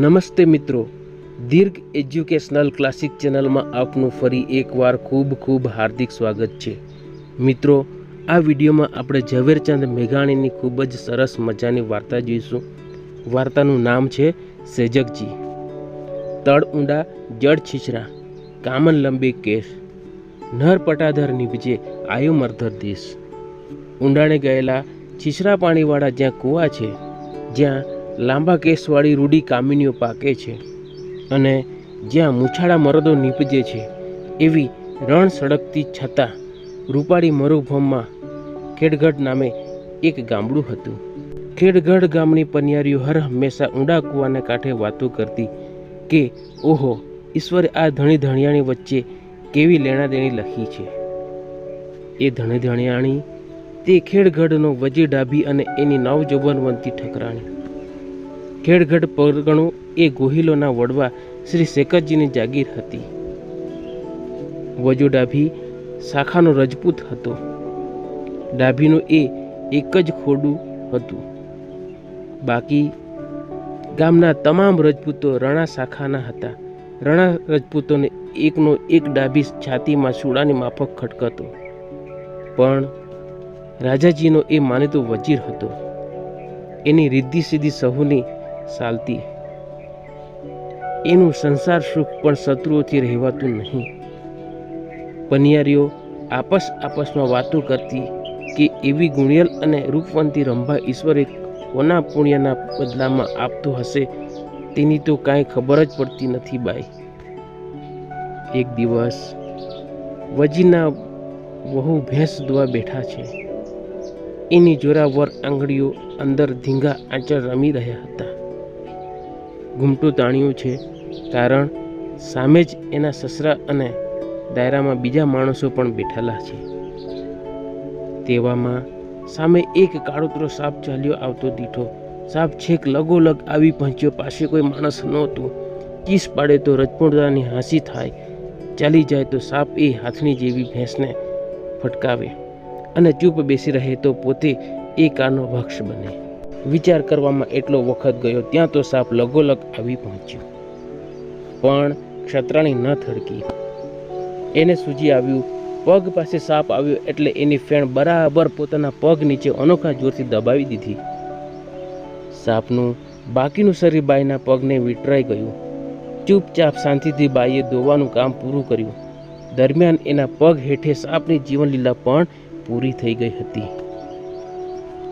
નમસ્તે મિત્રો. દીર્ઘ educational classic ચેનલમાં આપનું ફરી એકવાર ખૂબ ખૂબ હાર્દિક સ્વાગત છે. મિત્રો, આ વિડીયોમાં આપણે ઝવેરચંદ મેઘાણીની ખૂબ જ સરસ મજાની વાર્તા જોઈશું. વાર્તાનું નામ છે સેજકજી. તળ ઊંડા, જળ છીછરા, કામન લંબી કેશ. નર પટાધર નીપજે આયુ મરધર દેશ. ઊંડાણે ગયેલા છીછરા પાણીવાળા જ્યાં કૂવા છે, જ્યાં લાંબા કેસવાળી રૂડી કામિનીઓ પાકે છે અને જ્યાં મૂછાળા મરદો નીપજે છે, એવી રણ સડકતી છતાં રૂપાળી મરુભૂમમાં ખેડગઢ નામે એક ગામડું હતું. ખેડગઢ ગામની પનિયારીઓ હર હંમેશા ઊંડા કૂવાના કાંઠે વાતો કરતી કે, ઓહો, ઈશ્વરે આ ધણી ધણિયાણી વચ્ચે કેવી લેણાદેણી લખી છે? એ ધણી ધણિયાણી તે ખેડગઢનો વજી ડાભી અને એની નવજોબનવંતી ઠકરાણી. ખેડગઢ પરગણું એ ગોહિલોના વડવા શ્રી શેખરજીની જાગીર હતી. વજો ડાભી શાખાનો રજપૂત હતો. ડાભીનું એ એક જ ખોડું હતું. બાકી ગામના તમામ રજપૂતો રણા શાખાના હતા. રણા રજપૂતોને એકનો એક ડાભી છાતીમાં સુડાની માફક ખટકતો. પણ રાજાજીનો એ માનીતો વજીર હતો. એની રિદ્ધિ સીધી સહુની ચાલતી. એનું સંસાર સુખ પણ શત્રુઓથી રહેવાતું નહીં. પનિયારીઓ આપસ આપસમાં વાતો કરતી કે એવી ગુણિયલ અને રૂપવંતી રંભા ઈશ્વરે કોના પુણ્યના બદલામાં આપતો હશે તેની તો કાંઈ ખબર જ પડતી નથી બાઈ. એક દિવસ વજીના વહુ ભેંસ દોવા બેઠા છે. એની જોરાવર આંગળીઓ અંદર ધીંગા આંચળ રમી રહ્યા હતા. ઘૂમટું તાણ્યું છે કારણ સામે જ એના સસરા અને દાયરામાં બીજા માણસો પણ બેઠેલા છે. તેવામાં સામે એક કાળોતરો સાપ ચાલ્યો આવતો દીઠો. સાપ છેક લગોલગ આવી પહોંચ્યો. પાસે કોઈ માણસ નહોતું. ચીસ પાડે તો રજપૂણદાની હાંસી થાય. ચાલી જાય તો સાપ એ હાથની જેવી ભેંસને ફટકાવે અને ચૂપ બેસી રહે તો પોતે એ કાનો ભક્ષ બને. વિચાર કરવામાં એટલો વખત ગયો, ત્યાં તો સાપ લગોલગ આવી પહોંચ્યો. પણ ક્ષત્રાણી ન થડકી. એને સૂજી આવ્યું, પગ પાસે સાપ આવ્યો એટલે એની ફેણ બરાબર પોતાના પગ નીચે અનોખા જોરથી દબાવી દીધી. સાપનું બાકીનું શરીર બાઈના પગને વિટરાઈ ગયું. ચૂપચાપ શાંતિથી બાઈએ ધોવાનું કામ પૂરું કર્યું. દરમિયાન એના પગ હેઠે સાપની જીવનલીલા પણ પૂરી થઈ ગઈ હતી.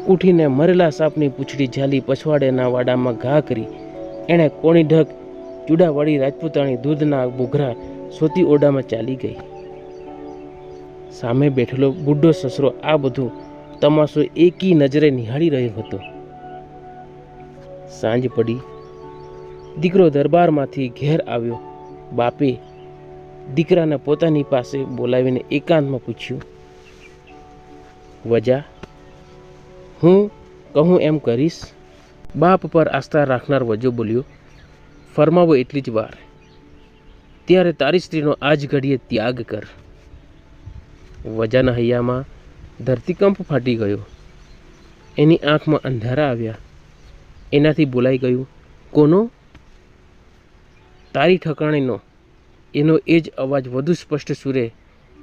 ઉઠીને મરેલા સાપની પૂંછડી ઝાલી પછવાડેના વાડામાં ઘા કરી. એણે કોણી ઢગ ચૂડાવાળી રાજપૂતાણી દૂધના બુઘરા સોતી ઓરડામાં ચાલી ગઈ. સામે બેઠેલો બુઢો સસરો આ બધું તમાશો એકી નજરે નિહાળી રહ્યો હતો. સાંજ પડી. દીકરો દરબારમાંથી ઘેર આવ્યો. બાપે દીકરાને પોતાની પાસે બોલાવીને એકાંતમાં પૂછ્યું, વજા હું કહું એમ કરીશ, બાપ પર આસ્થા રાખનાર વજો બોલ્યો, ફરમાવો એટલી જ વાર. ત્યારે તારી સ્ત્રીનો આજ ઘડીએ ત્યાગ કર. વજાના હૈયામાં ધરતીકંપ ફાટી ગયો. એની આંખમાં અંધારા આવ્યા. એનાથી બોલાઈ ગયું, કોનો? તારી ઠકાણીનો. એનો એ જ અવાજ વધુ સ્પષ્ટ સુરે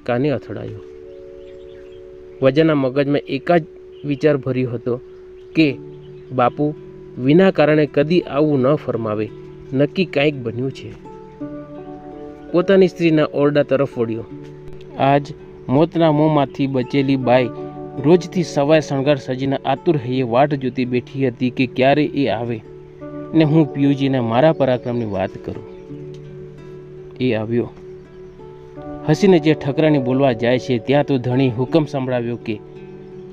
કાને અથડાયો. વજાના મગજમાં એકાદ વિચાર ભર્યો હતો કે બાપુ, વિના કારણે કદી આવું ન ફરમાવે. નક્કી કાંઈક બન્યું છે. પોતાની સ્ત્રીના ઓરડા તરફ વળ્યો. આજ મોતના મોંમાંથી બચેલી બાઈ રોજથી સવાય શણગાર સજીને આતુર હૈયે વાટ જોતી બેઠી હતી કે ક્યારે એ આવે ને હું પિયુજીને મારા પરાક્રમની વાત કરું. એ આવ્યો. હસીને જે ઠકરાની બોલવા જાય છે, ત્યાં તો ધણી હુકમ સંભળાવ્યો કે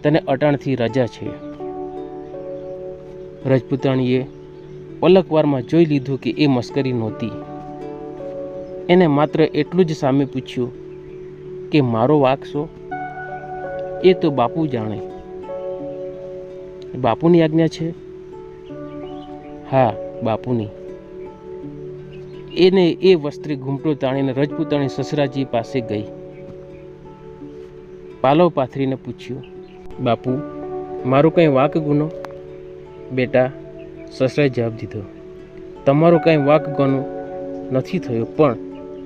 તને અટાણથી રજા છે. રજપૂતાણીએ પલકવારમાં જોઈ લીધું કે એ મસ્કરી નહોતી. એને માત્ર એટલું જ સામે પૂછ્યું કે, મારો વાક શો? એ તો બાપુ જાણે. બાપુની આજ્ઞા છે? હા, બાપુની. એને એ વસ્ત્રે ઘૂમટો તાણીને રજપૂતાણી સસરાજી પાસે ગઈ. પાલવ પાથરીને પૂછ્યું બાપુ, મારું કંઈ વાક ગુનો? બેટા, સસરાએ જવાબ દીધો, તમારો કાંઈ વાક ગણો નથી થયો, પણ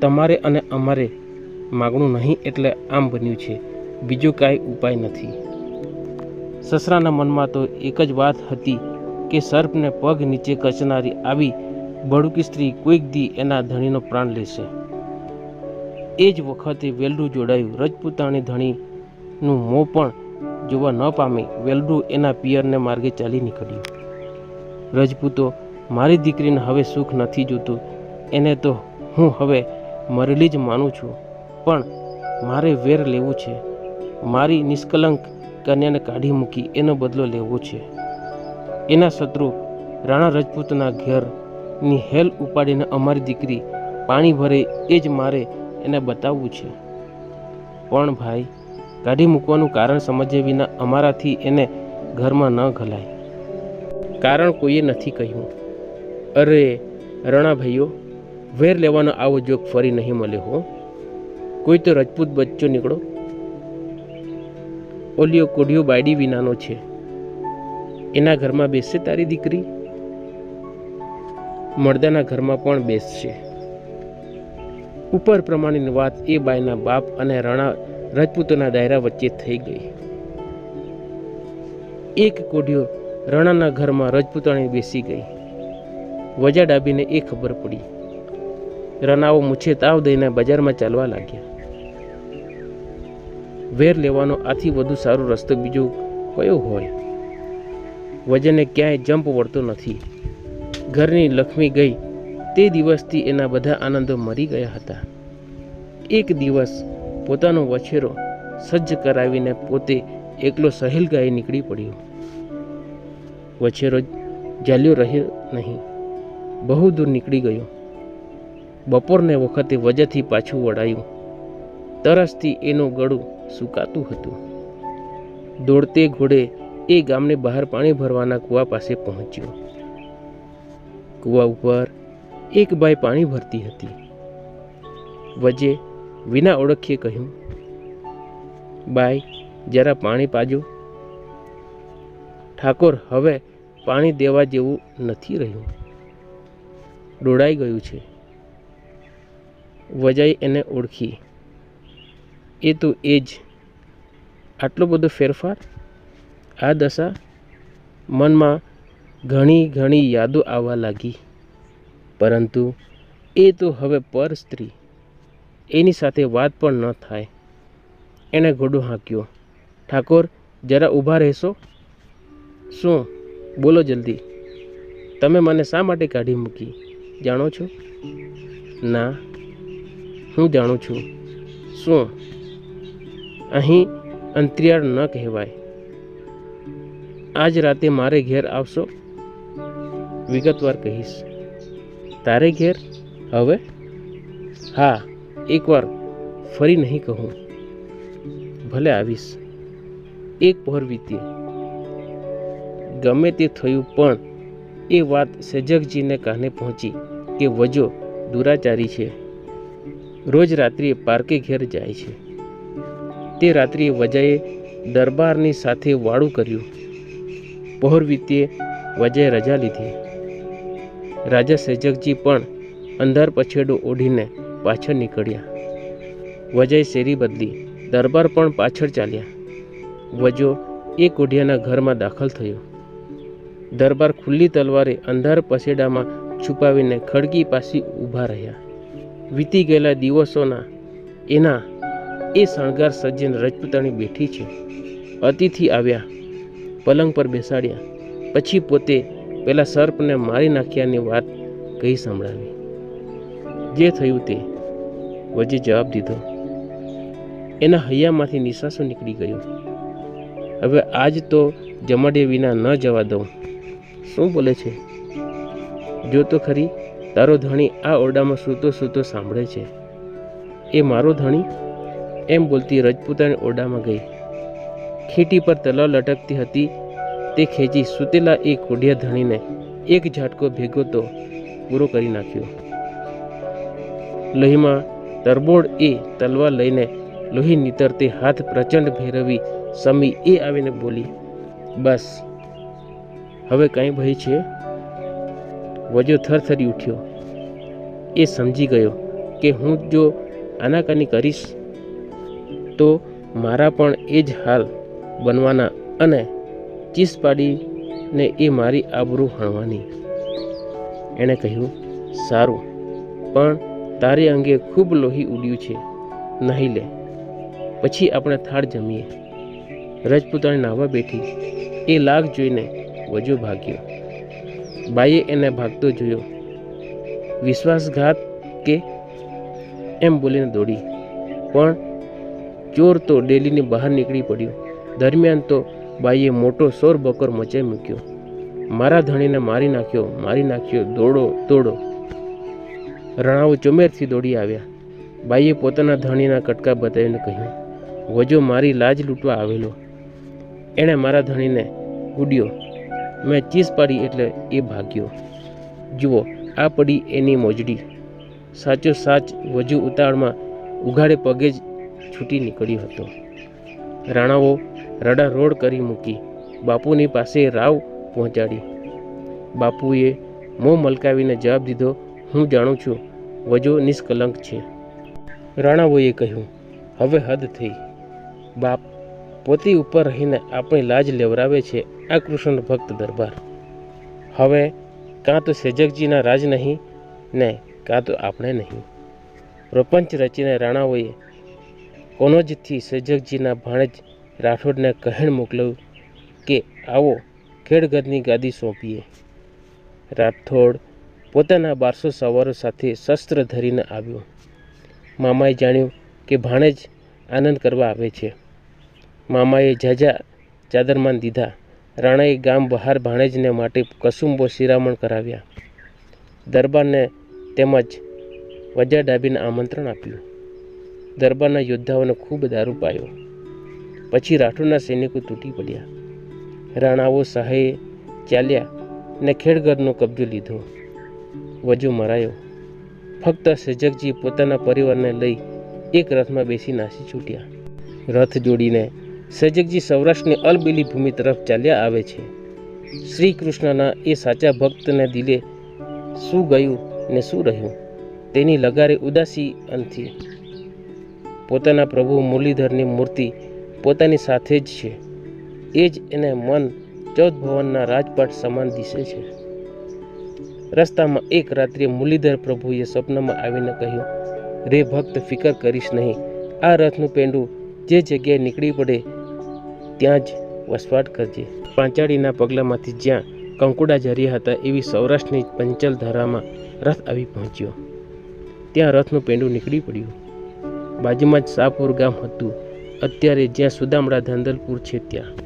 તમારે અને અમારે માગણું નહીં એટલે આમ બન્યું છે, બીજો કાંઈ ઉપાય નથી. સસરાના મનમાં તો એક જ વાત હતી કે સર્પને પગ નીચે કચનારી આવી બળુકી સ્ત્રી કોઈક દી એના ધણીનો પ્રાણ લેશે. એ જ વખતે વેલડું જોડાયું, રજપૂતાણી ધણીનું મોં પણ જોવા ન પામી, વેલડું એના પિયરને માર્ગે ચાલી નીકળ્યું. રજપૂતો, મારી દીકરીને હવે સુખ નથી જોતું. એને તો હું હવે મરેલી જ માનું છું. પણ મારે વેર લેવું છે. મારી નિષ્કલંક કન્યાને કાઢી મૂકી એનો બદલો લેવો છે. એના શત્રુ રાણા રજપૂતના ઘેરની હેલ ઉપાડીને અમારી દીકરી પાણી ભરે એ જ મારે એને બતાવવું છે. પણ ભાઈ કાઢી મૂકવાનું કારણ સમજ્યા વિના અમારાથી એને ઘરમાં ન ઘલાય. કારણ કોઈએ નથી કહ્યું. અરે, રણા ભાઈઓ, વેર લેવાનો આવો જોગ ફરી નહીં મળે હો. કોઈ તો રજપૂત બચ્ચો નીકળો. ઓલિયો કોઢિયો બાયડી વિનાનો છે. એના ઘરમાં બેસશે તારી દીકરી? મળદાના ઘરમાં પણ બેસશે. ઉપર પ્રમાણેની વાત એ બાઈના બાપ અને રણા રજપૂતોના દાયરા વચ્ચે થઈ ગઈ. એક કોઢિયો રણાના ઘરમાં રજપૂતાણી બેસી ગઈ. વજા ડાબીને એ ખબર પડી. રાણાઓ મૂછે તાવ દઈને બજારમાં ચાલવા લાગ્યા. વેર લેવાનો આથી વધુ સારો રસ્તો બીજો કયો હોય? વજને ક્યાંય જંપ વળતો નથી. ઘરની લક્ષ્મી ગઈ. તે દિવસથી એના બધા આનંદો મરી ગયા હતા. એક દિવસ પોતાનો વછેરો સજ્જ કરાવીને પોતે એકલો સહેલ ગાય નીકળી પડ્યો. વછેરો જાલ્યો રહ્યો નહીં. બહુ દૂર નીકળી ગયો. બપોરને વખતે વજથી પાછું વળાયું. તરસથી એનું ગળું સુકાતું હતું. દોડતે ઘોડે એ ગામને બહાર પાણી ભરવાના કૂવા પાસે પહોંચ્યો. કૂવા ઉપર એક બાઈ પાણી ભરતી હતી. વજે વિના ઓળખીએ કહ્યું, બાઈ, જરા પાણી પાજો. ઠાકોર, હવે પાણી દેવા જેવું નથી રહ્યું. ડોળાઈ ગયું છે. વજાઈ એને ઓળખી. એ તો એ જ. આટલો બધો ફેરફાર? આ દશા મનમાં ઘણી ઘણી યાદો આવવા લાગી. પરંતુ એ તો હવે પર સ્ત્રી. એની સાથે વાત પણ ન થાય. એણે ઘોડો હાંક્યો. ઠાકોર, જરા ઊભા રહેશો? શું? બોલો જલ્દી. તમે મને શા માટે કાઢી મૂકી? જાણો છો? ના. હું જાણું છું. શું? અહીં અંતરિયાળ ન કહેવાય. આજ રાતે મારે ઘેર આવશો? વિગતવાર કહીશ. તારે ઘેર? હવે? હા. એકવાર ફરી નહીં કહું. ભલે આવીશ. એક પહોર વીતી. ગમે તે થયું પણ એ વાત સજગજીને કાને પહોંચી કે વજો દુરાચારી છે. રોજ રાત્રિએ પાર્કે ઘેર જાય છે. તે રાત્રિએ વજાએ દરબારની સાથે વાળું કર્યું. પહોર વીતીએ વજાએ રજા લીધી. રાજા સજગજી પણ અંધાર પછેડો ઓઢીને પાછળ નીકળ્યા. વજાએ શેરી બદલી, દરબાર પણ પાછળ ચાલ્યા. વજો એ કોઢિયાના ઘરમાં દાખલ થયો. દરબાર ખુલ્લી તલવારે અંધાર પસેડામાં છુપાવીને ખડકી પાસે ઊભા રહ્યા. વીતી ગયેલા દિવસોના એના એ શણગાર સજ્જન રજપૂતાણી બેઠી છે. અતિથિ આવ્યા, પલંગ પર બેસાડ્યા. પછી પોતે પેલા સર્પને મારી નાખ્યાની વાત કહી સંભળાવી. જે થયું તે વજે જવાબ દીધો. એના હૈયામાંથી નિશાસો નીકળી ગયો. હવે આજ તો જમાડે વિના ન જવા દઉં. શું બોલે છે? જો તો ખરી, તારો ધણી આ ઓરડામાં સૂતો સૂતો સાંભળે છે. એ મારો ધણી? એમ બોલતી રજપૂતાની ઓરડામાં ગઈ. ખીટી પર તલવાર લટકતી હતી. તે ખેંચી સૂતેલા એ કોઢિયા ધણીને એક ઝાટકો ભેગો તો પૂરો કરી નાખ્યો. લોહીમાં તરબોળ એ તલવાર લઈને લોહી નીતરતી હાથ પ્રચંડ ભેરવી સમી એ આવીને બોલી, બસ, હવે કાંઈ ભય છે? વજો થરથરી ઉઠ્યો. એ સમજી ગયો કે હું જો આનાકાની કરીશ, તો મારા પણ એ જ હાલ બનવાના અને ચીસ પાડીને એ મારી આબરૂ હણવાની. એણે કહ્યું, સારું, પણ તારે અંગે ખૂબ લોહી ઉડ્યું છે. નહીં લે. પછી આપણે થાળ જમીએ. રજપૂતાણી નાહવા બેઠી. એ લાગ જોઈને વજો ભાગ્યો. બાઈએ એને ભાગતો જોયો. વિશ્વાસઘાત કે? એમ બોલીને દોડી. પણ ચોર તો ડેલીની બહાર નીકળી પડ્યો. દરમિયાન તો બાઈએ મોટો સોર બકોર મચાઈ મૂક્યો. મારા ધણીને મારી નાખ્યો મારી નાખ્યો, દોડો દોડો. રણાઓ ચોમેરથી દોડી આવ્યા. બાઈએ પોતાના ધણીના કટકા બતાવીને કહ્યું, વજો, મારી લાજ લૂંટવા આવેલો. એણે મારા ધણીને ગુડ્યો. મેં ચીસ પાડી એટલે એ ભાગ્યો. જુઓ, આ પડી એની મોજડી. સાચો સાચ વજુ ઉતાળમાં ઉઘાડે પગે જ છૂટી નીકળ્યો હતો. રાણાઓ રડા રોડ કરી મૂકી, બાપુની પાસે રાવ પહોંચાડી. બાપુએ મોં મલકાવીને જવાબ દીધો હું જાણું છું, વજો નિષ્કલંક છે. રાણાઓએ કહ્યું, હવે હદ થઈ. બાપ પોતે ઉપર રહીને આપણી લાજ લેવરાવે છે આ કૃષ્ણ ભક્ત દરબાર. હવે કાં તો સેજકજીના રાજ નહીં, ને કાં તો આપણે નહીં. પ્રપંચ રચીને રાણાઓએ કોનોજથી સેજકજીના ભાણેજ રાઠોડને કહેણ મોકલ્યું કે, આવો ખેડગદની ગાદી સોંપીએ. રાઠોડ પોતાના બારસો સવારો સાથે શસ્ત્ર ધરીને આવ્યો. મામાએ જાણ્યું કે ભાણેજ આનંદ કરવા આવે છે. મામાએ ઝાઝા ચાદરમાન દીધા. રાણાએ ગામ બહાર ભાણેજને માટે કસુંબો શિરામણ કરાવ્યા. દરબારને તેમજ વજા ડાબીને આમંત્રણ આપ્યું. દરબારના યોદ્ધાઓને ખૂબ દારૂ પાયો. પછી રાઠોડના સૈનિકો તૂટી પડ્યા. રાણાઓ સહાયે ચાલ્યા ને ખેડગરનો કબજો લીધો. વજો મરાયો. ફક્ત સેજકજી પોતાના પરિવારને લઈ એક રથમાં બેસી નાસી છૂટ્યા. રથ જોડીને સજગજી સૌરાષ્ટ્રની અલબીલી ભૂમિ તરફ ચાલ્યા આવે છે. શ્રી કૃષ્ણના એ સાચા ભક્તને દિલે શું ગયું ને શું રહ્યું? તેની લગારે ઉદાસી અંથી. પોતાના પ્રભુ મુરલીધરની મૂર્તિ પોતાની સાથે જ છે. એ જ એને મન ચૌદ ભવનના રાજપાટ સમાન દિશે છે. રસ્તામાં એક રાત્રે મુરલીધર પ્રભુએ સ્વપ્નમાં આવીને કહ્યું, રે ભક્ત, ફિકર કરીશ નહીં. આ રથનું પેંડું જે જગ્યાએ નીકળી પડે, ત્યાં જ વસવાટ કરજે. પાંચાળીના પગલામાંથી જ્યાં કંકુડા જર્યા હતા, એવી સૌરાષ્ટ્રની પંચલ ધારામાં રથ આવી પહોંચ્યો. ત્યાં રથનું પેંડું નીકળી પડ્યું. બાજુમાં જ સાપુર ગામ હતું. અત્યારે જ્યાં સુદામડા ધાંધલપુર છે ત્યાં.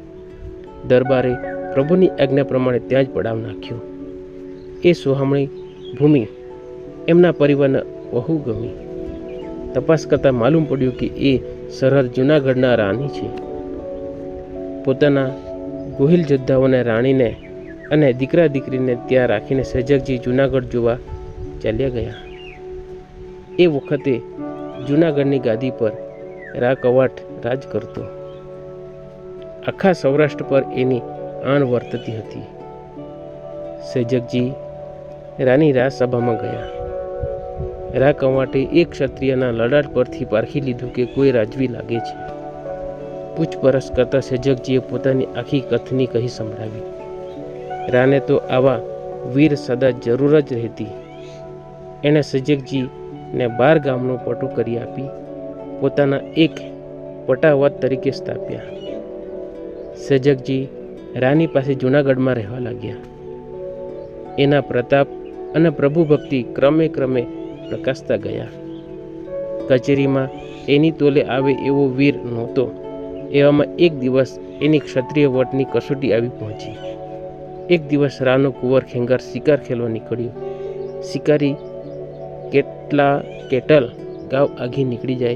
દરબારે પ્રભુની આજ્ઞા પ્રમાણે ત્યાં જ પડાવ નાખ્યો. એ સોહામણી ભૂમિ એમના પરિવારને બહુ ગમી. તપાસ કરતાં માલુમ પડ્યું કે એ સરહદ જૂનાગઢના રાણી છે. પોતાના ગોહિલ યોદ્ધાઓને રાણીને અને દીકરા દીકરીને ત્યાં રાખીને સજગજી જૂનાગઢ જોવા ચાલ્યા ગયા. એ વખતે જૂનાગઢની ગાદી પર રા કવાટ રાજ કરતો. આખા સૌરાષ્ટ્ર પર એની આણ વર્તતી હતી. સજગજી રાની રાજસભામાં ગયા. રા કવાટે એક ક્ષત્રિયના લડાટ પરથી પારખી લીધું કે કોઈ રાજવી લાગે છે. પૂછપરછ કરતા સજગજીએ પોતાની આખી કથની કહી સંભળાવી. રાને તો આવા વીર સદા જરૂર જ રહેતી. એણે સજગજીને બાર ગામનો પટો કરી આપી, પોતાના એક પટાવત તરીકે સ્થાપ્યા. સજગજી રાની પાસે જૂનાગઢમાં રહેવા લાગ્યા. એના પ્રતાપ અને પ્રભુ ભક્તિ ક્રમે ક્રમે પ્રકાશતા ગયા. કચેરીમાં એની તોલે આવે એવો વીર નહોતો. એવામાં એક દિવસ એની ક્ષત્રિય વટની કસોટી આવી પહોંચી. એક દિવસ રાનો કુંવર ખેંગાર શિકાર ખેલવા નીકળ્યો. શિકારી કેટલા કેટલ ગાવ આઘી નીકળી જાય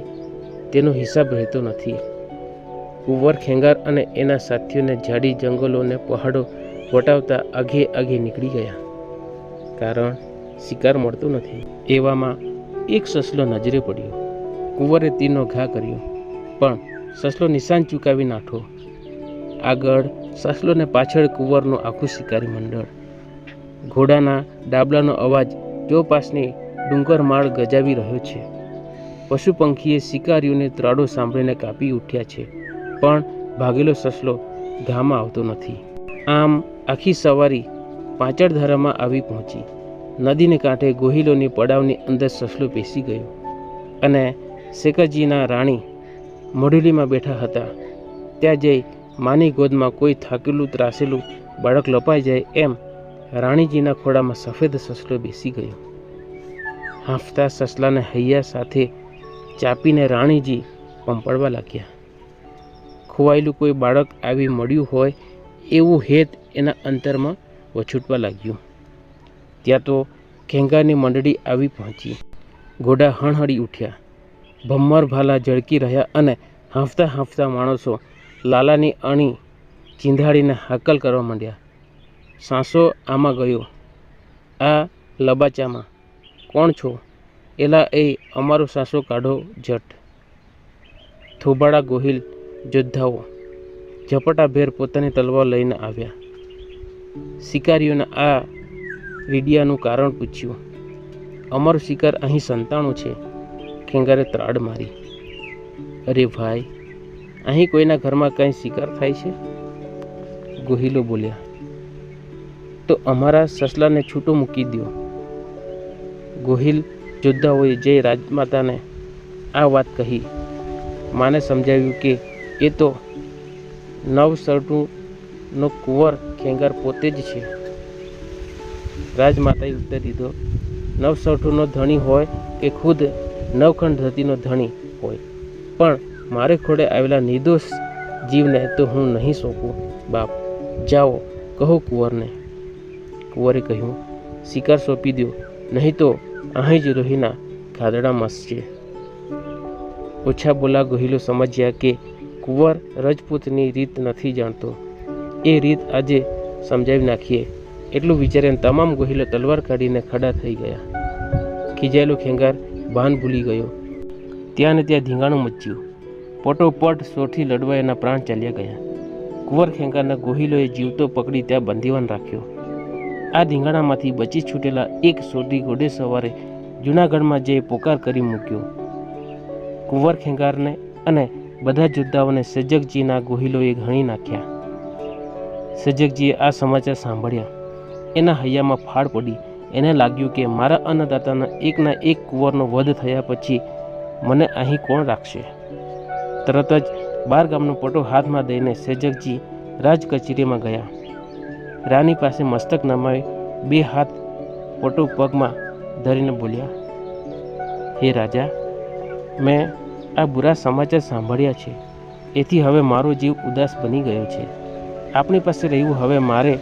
તેનો હિસાબ રહેતો નથી. કુંવર ખેંગાર અને એના સાથીઓને ઝાડી જંગલોને પહાડો વટાવતા આઘે આઘે નીકળી ગયા. કારણ શિકાર મળતો નથી. એવામાં એક સસલો નજરે પડ્યો. કુંવરે તીરનો ઘા કર્યો. પણ સસલો નિશાન ચૂકાવી નાઠો. આગળ સસલો ને પાછળ કુંવરનું આખું શિકારી મંડળ. ઘોડાના ડાબલાનો અવાજ ચોપાસની ડુંગર માળ ગજાવી રહ્યો છે. પશુ પંખીએ શિકારીઓને ત્રાડો સાંભળીને કાપી ઉઠ્યા છે. પણ ભાગેલો સસલો ઘામાં આવતો નથી. આમ આખી સવારી પાંચડ ધારામાં આવી પહોંચી. નદીને કાંઠે ગોહિલોની પડાવની અંદર સસલો બેસી ગયો અને શેખરજીના રાણી મોઢેલીમાં બેઠા હતા. ત્યાં જઈ માની ગોદમાં કોઈ થાકેલું, ત્રાસેલું બાળક લપાઈ જાય એમ રાણીજીના ખોળામાં સફેદ સસલો બેસી ગયો. હાંફતા સસલાને હૈયા સાથે ચાપીને રાણીજી પંપડવા લાગ્યા. ખોવાયેલું કોઈ બાળક આવી મળ્યું હોય એવું હેત એના અંતરમાં વછૂટવા લાગ્યું. ત્યાં તો ખેંગાની મંડળી આવી પહોંચી. ઘોડા હણહળી ઉઠ્યા. ભમ્મર ભાલા ઝળકી રહ્યા અને હાંફતા હાંફતા માણસો લાલાની અણી ચીંધાડીને હાકલ કરવા માંડ્યા. સાંસો આમાં ગયો. આ લબાચામાં કોણ છો? એલા એ અમારો સાંસો કાઢો જટ. થોબાળા ગોહિલ યોદ્ધાઓ ઝપટાભેર પોતાની તલવાર લઈને આવ્યા. શિકારીઓને આ રીડિયાનું કારણ પૂછ્યું. અમારો શિકાર અહીં સંતાણું છે. ખેંગારે ત્રાડ મારી. અરે ભાઈ, અહીં કોઈના ઘરમાં કંઈ શિકાર થાય છે? ગોહિલો બોલ્યા. તો અમારા સસલાને છૂટો મૂકી દો ગોહિલ યોદ્ધાઓએ જય રાજમાતાને આ વાત કહી. માને સમજાવ્યું કે એ તો નવસરટુનો કુંવર ખેંગાર પોતે જ છે. રાજમાતાએ ઉત્તર દીધો, નવસઠુનો ધણી હોય કે ખુદ નવખંડ ધતીનો ધણી હોય, પણ મારે ખોડે આવેલા નિર્દોષ જીવને તો હું નહીં સોંપું. બાપ, જાઓ, કહો કુંવરને. કુંવરે કહ્યું, શિકાર સોંપી દો નહીં તો અહીં જ રોહીના ખાદડા મસશે ઓછા બોલા ગોહિલો સમજ્યા કે કુંવર રજપૂતની રીત નથી જાણતો. એ રીત આજે સમજાવી નાખીએ. એટલું વિચારીને તમામ ગોહિલો તલવાર કાઢીને ખડા થઈ ગયા. ખીજાયેલો ખેંગાર ભાન ભૂલી ગયો. ત્યાં ને ત્યાં ધીંગાણું મચ્યું. પોટોપટ સોથી લડવા એના પ્રાણ ચાલ્યા ગયા. કુંવર ખેંગારના ગોહિલોએ જીવતો પકડી ત્યાં બંધીવાન રાખ્યો. આ ધીંગાણામાંથી બચી છૂટેલા એક સોટી ઘોડે સવારે જૂનાગઢમાં જઈ પોકાર કરી મૂક્યો. કુંવર ખેંગારને અને બધા યોદ્ધાઓને સજગજીના ગોહિલોએ ઘણી નાખ્યા. સજગજીએ આ સમાચાર સાંભળ્યા. એના હૈયામાં ફાળ પડી. એને લાગ્યું કે મારા અન્નદાતાના એકના એક કુંવરનો વધ થયા પછી મને અહીં કોણ રાખશે? તરત જ બાર ગામનો પટો હાથમાં દઈને સેજકજી રાજ કચેરીમાં ગયા. રાની પાસે મસ્તક નમાવી બે હાથ પટો પગમાં ધરીને બોલ્યા, હે રાજા, મેં આ બુરા સમાચાર સાંભળ્યા છે. એથી હવે મારો જીવ ઉદાસ બની ગયો છે. આપણી પાસે રહેવું હવે મારે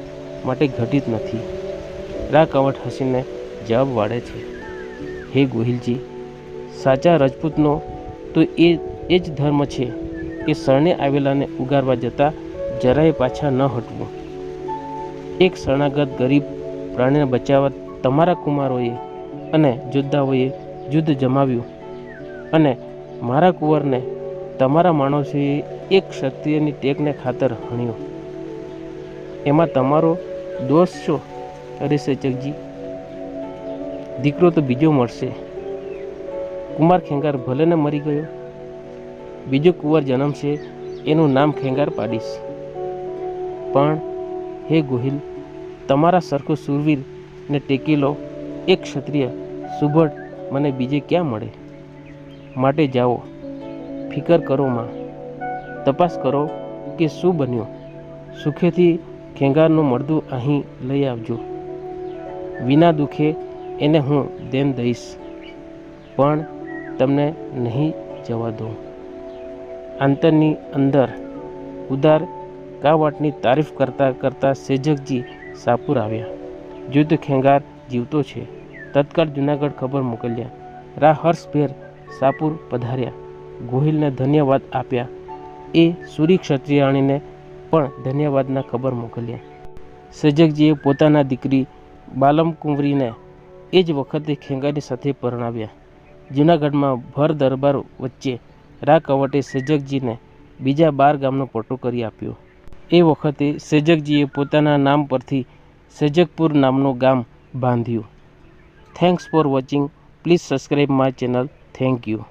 માટે ઘટિત નથી. રા કવટ હસીને જવાબ વાળે છે, હે ગોહિલજી, સાચા રજપૂતનો તો એ એ જ ધર્મ છે કે શરણે આવેલાને ઉગારવા જતાં જરાય પાછા ન હટવું. એક શરણાગત ગરીબ પ્રાણીને બચાવવા તમારા કુમારોએ અને યોદ્ધાઓએ યુદ્ધ જમાવ્યું અને મારા કુંવરને તમારા માણસોએ એક ક્ષત્રિયની ટેકને ખાતર હણ્યો. એમાં તમારો દોષ છો? અરે સચકજી, દીકરો તો બીજો મળશે. કુમાર ખેંગાર ભલે ને મરી ગયો, બીજો કુંવર જન્મશે, એનું નામ ખેંગાર પાડીશ. પણ હે ગોહિલ, તમારા સરખો સુરવીર ને ટેકેલો એક ક્ષત્રિય સુભટ મને બીજે ક્યાં મળે? માટે જાઓ, ફિકર કરો માં. તપાસ કરો કે શું બન્યું? સુખેથી ખેંગારનું મળદું અહીં લઈ આવજો. વિના દુઃખે એને હું દેન દઈશ, પણ તમને નહીં જવા દઉં. આંતરની અંદર ઉદાર કાવાટની તારીફ કરતાં કરતાં સેજકજી સાપુર આવ્યા. યુદ્ધ ખેંગાર જીવતો છે. તત્કાળ જુનાગઢ ખબર મોકલ્યા. રા હર્ષભેર સાપુર પધાર્યા. ગોહિલને ધન્યવાદ આપ્યા. એ સુરી ક્ષત્રિયાણીને પણ ધન્યવાદના ખબર મોકલ્યા સજગજીએ પોતાના દીકરી બાલમકુંવરીને એ જ વખતે ખેંગારી સાથે પરણાવ્યા. જૂનાગઢમાં ભર દરબાર વચ્ચે રા કવટે સેજકજીને બીજા બાર ગામનો પટ્ટો કરી આપ્યો. એ વખતે સેજકજીએ પોતાના નામ પરથી સજગપુર નામનું ગામ બાંધ્યું. Thanks for watching. Please subscribe my channel. Thank you.